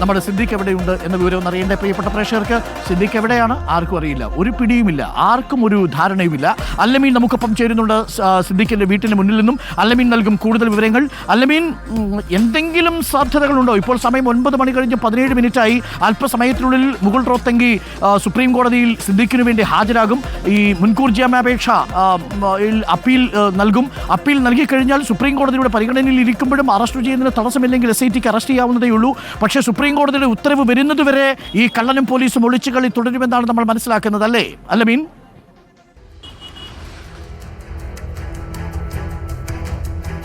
നമ്മുടെ സിദ്ദിഖ് എവിടെയുണ്ട് എന്ന വിവരം അറിയേണ്ട പ്രിയപ്പെട്ട പ്രേക്ഷകർക്ക് സിദ്ദിഖ് എവിടെയാണ്? ആർക്കും അറിയില്ല. ഒരു പിടിയുമില്ല. ആർക്കും ഒരു ധാരണയുമില്ല. അല്ലമീൻ നമുക്കൊപ്പം ചേരുന്നുണ്ട് സിദ്ദിഖിന്റെ വീട്ടിന് മുന്നിൽ നിന്നും. അല്ലമീൻ നൽകും കൂടുതൽ വിവരങ്ങൾ. അല്ലമീൻ എന്തെങ്കിലും സാധ്യതകളുണ്ടോ? ഇപ്പോൾ സമയം ഒൻപത് മണി കഴിഞ്ഞ് പതിനേഴ് മിനിറ്റായി. അല്പസമയത്തിനുള്ളിൽ മുകുൾ റോത്തങ്കി സുപ്രീം കോടതിയിൽ സിദ്ദിഖിനു വേണ്ടി ഹാജരാകും. ഈ മുൻകൂർ ജാമ്യാപേക്ഷ അപ്പീൽ നൽകും. അപ്പീൽ നൽകിക്കഴിഞ്ഞാൽ സുപ്രീം കോടതിയുടെ പരിഗണനയിൽ ഇരിക്കുമ്പോഴും അറസ്റ്റ് ചെയ്യുന്നതിന് തടസ്സമില്ലെങ്കിൽ എസ് ഐ ടിക്ക് അറസ്റ്റ് ചെയ്യാവുന്നതേ ഉള്ളൂ പക്ഷേ സുപ്രീം കോടതിയുടെ ഉത്തരവ് വരുന്നതുവരെ ഈ കള്ളനും പോലീസും ഒളിച്ചുകളി തുടരുമെന്നാണ് നമ്മൾ മനസ്സിലാക്കുന്നത് അല്ലേ? അല്ല മീൻ?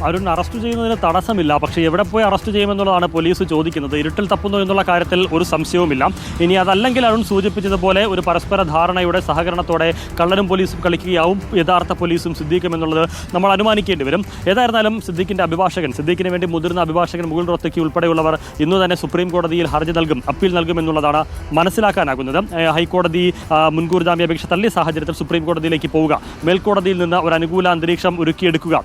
അരുൺ അറസ്റ്റ് ചെയ്യുന്നതിന് തടസ്സമില്ല. പക്ഷേ എവിടെ പോയി അറസ്റ്റ് ചെയ്യുമെന്നുള്ളതാണ് പോലീസ് ചോദിക്കുന്നത്. ഇരുട്ടിൽ തപ്പുന്നു എന്നുള്ള കാര്യത്തിൽ ഒരു സംശയവുമില്ല. ഇനി അതല്ലെങ്കിൽ അരുൺ സൂചിപ്പിച്ചതുപോലെ ഒരു പരസ്പര ധാരണയുടെ സഹകരണത്തോടെ കള്ളനും പോലീസും കളിക്കുകയാവും. യഥാർത്ഥ പോലീസും സിദ്ദീഖും എന്നുള്ളത് നമ്മൾ അനുമാനിക്കേണ്ടി വരും. ഏതായിരുന്നാലും സിദ്ദീഖിന്റെ അഭിഭാഷകൻ സിദ്ദീഖിന് വേണ്ടി മുതിർന്ന അഭിഭാഷകൻ മുകുൾ റോത്തക്കി ഉൾപ്പെടെയുള്ളവർ ഇന്ന് തന്നെ സുപ്രീം കോടതിയിൽ ഹർജി നൽകും അപ്പീൽ നൽകും എന്നുള്ളതാണ് മനസ്സിലാക്കാനാകുന്നത്. ഹൈക്കോടതി മുൻകൂർ ജാമ്യാപേക്ഷ തള്ളിയ സാഹചര്യത്തിൽ സുപ്രീം കോടതിയിലേക്ക് പോവുക. മേൽക്കോടതിയിൽ നിന്ന് ഒരു അനുകൂല അന്തരീക്ഷം ഒരുക്കിയെടുക്കുക.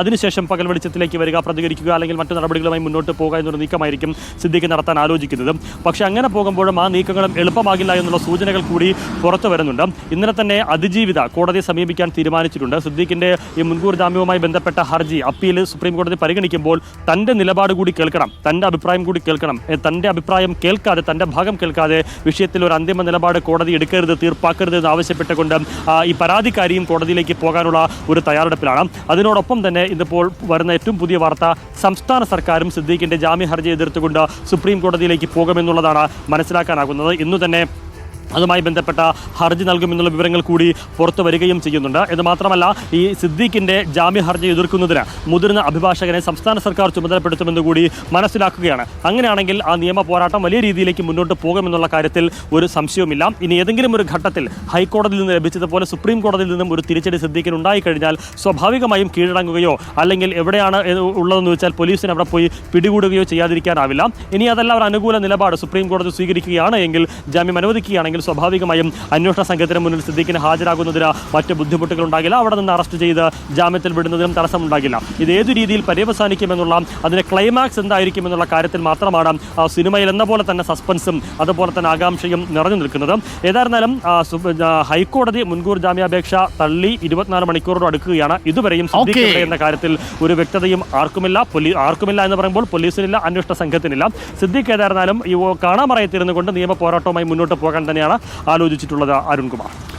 അതിനുശേഷം പകൽ വെളിച്ചത്തിലേക്ക് വരിക പ്രതികരിക്കുക അല്ലെങ്കിൽ മറ്റു നടപടികളുമായി മുന്നോട്ട് പോകുക എന്നൊരു നീക്കമായിരിക്കും സിദ്ദിഖ് നടത്താൻ ആലോചിക്കുന്നത്. പക്ഷേ അങ്ങനെ പോകുമ്പോഴും ആ നീക്കങ്ങളും എളുപ്പമാകില്ല എന്നുള്ള സൂചനകൾ കൂടി പുറത്തു വരുന്നുണ്ട്. ഇന്നലെ തന്നെ അതിജീവിത കോടതിയെ സമീപിക്കാൻ തീരുമാനിച്ചിട്ടുണ്ട്. സിദ്ദീഖിന്റെ ഈ മുൻകൂർ ജാമ്യവുമായി ബന്ധപ്പെട്ട ഹർജി അപ്പീൽ സുപ്രീം കോടതി പരിഗണിക്കുമ്പോൾ തന്റെ നിലപാട് കൂടി കേൾക്കണം തന്റെ അഭിപ്രായം കൂടി കേൾക്കണം. തന്റെ അഭിപ്രായം കേൾക്കാതെ തന്റെ ഭാഗം കേൾക്കാതെ വിഷയത്തിൽ ഒരു അന്തിമ നിലപാട് കോടതി എടുക്കരുത് തീർപ്പാക്കരുത് എന്ന് ആവശ്യപ്പെട്ടുകൊണ്ട് ഈ പരാതിക്കാരിയും കോടതിയിലേക്ക് പോകാനുള്ള ഒരു തയ്യാറെടുപ്പിലാണ്. അതിനോടൊപ്പം തന്നെ ഇതിപ്പോൾ വരുന്ന ഏറ്റവും പുതിയ വാർത്ത സംസ്ഥാന സർക്കാരും സിദ്ദീഖിന്റെ ജാമ്യ ഹർജി എതിർത്തുകൊണ്ട് സുപ്രീം കോടതിയിലേക്ക് പോകുമെന്നുള്ളതാണ് മനസ്സിലാക്കാനാകുന്നത്. ഇന്നു തന്നെ അതുമായി ബന്ധപ്പെട്ട ഹർജി നൽകുമെന്നുള്ള വിവരങ്ങൾ കൂടി പുറത്തു വരികയും ചെയ്യുന്നുണ്ട്. ഇത് മാത്രമല്ല ഈ സിദ്ദീഖിന്റെ ജാമ്യ ഹർജി എതിർക്കുന്നതിന് മുതിർന്ന അഭിഭാഷകനെ സംസ്ഥാന സർക്കാർ ചുമതലപ്പെടുത്തുമെന്ന് കൂടി മനസ്സിലാക്കുകയാണ്. അങ്ങനെയാണെങ്കിൽ ആ നിയമ പോരാട്ടം വലിയ രീതിയിലേക്ക് മുന്നോട്ട് പോകുമെന്നുള്ള കാര്യത്തിൽ ഒരു സംശയവുമില്ല. ഇനി ഏതെങ്കിലും ഒരു ഘട്ടത്തിൽ ഹൈക്കോടതിയിൽ നിന്ന് ലഭിച്ചതുപോലെ സുപ്രീം കോടതിയിൽ നിന്നും ഒരു തിരിച്ചടി സിദ്ദീഖിന് ഉണ്ടായിക്കഴിഞ്ഞാൽ സ്വാഭാവികമായും കീഴടങ്ങുകയോ അല്ലെങ്കിൽ എവിടെയാണ് ഉള്ളതെന്ന് വെച്ചാൽ പോലീസിന് അവിടെ പോയി പിടികൂടുകയോ ചെയ്യാതിരിക്കാനാവില്ല. ഇനി അതല്ല ഒരു അനുകൂല നിലപാട് സുപ്രീം കോടതി സ്വീകരിക്കുകയാണ് എങ്കിൽ ജാമ്യം അനുവദിക്കുകയാണെങ്കിൽ സ്വാഭാവികമായും അന്വേഷണ സംഘത്തിന് മുന്നിൽ സിദ്ദീഖിന് ഹാജരാകുന്നതിന് മറ്റ് ബുദ്ധിമുട്ടുകൾ ഉണ്ടാകില്ല അവിടെ നിന്ന് അറസ്റ്റ് ചെയ്ത് ജാമ്യത്തിൽ വിടുന്നതിനും തടസ്സമുണ്ടാകില്ല. ഇത് ഏതു രീതിയിൽ പര്യവസാനിക്കുമെന്നുള്ള അതിന്റെ ക്ലൈമാക്സ് എന്തായിരിക്കും എന്നുള്ള കാര്യത്തിൽ മാത്രമാണ് ആ സിനിമയിൽ എന്ന പോലെ തന്നെ സസ്പെൻസും അതുപോലെ തന്നെ ആകാംക്ഷയും നിറഞ്ഞു നിൽക്കുന്നത്. ഏതായിരുന്നാലും ഹൈക്കോടതി മുൻകൂർ ജാമ്യാപേക്ഷ തള്ളി ഇരുപത്തിനാല് മണിക്കൂറോട് അടുക്കുകയാണ്. ഇതുവരെയും എന്ന കാര്യത്തിൽ ഒരു വ്യക്തതയും ആർക്കുമില്ല. പോലീ ആർക്കുമില്ല എന്ന് പറയുമ്പോൾ പോലീസിനില്ല അന്വേഷണ സംഘത്തിനില്ല. സിദ്ദീഖ് ഏതായിരുന്നാലും ഈ കാണാമറയത്തിരുന്നു കൊണ്ട് നിയമ പോരാട്ടവുമായി മുന്നോട്ട് പോകാൻ ആലോചിച്ചിട്ടുള്ളത് അരുൺകുമാർ.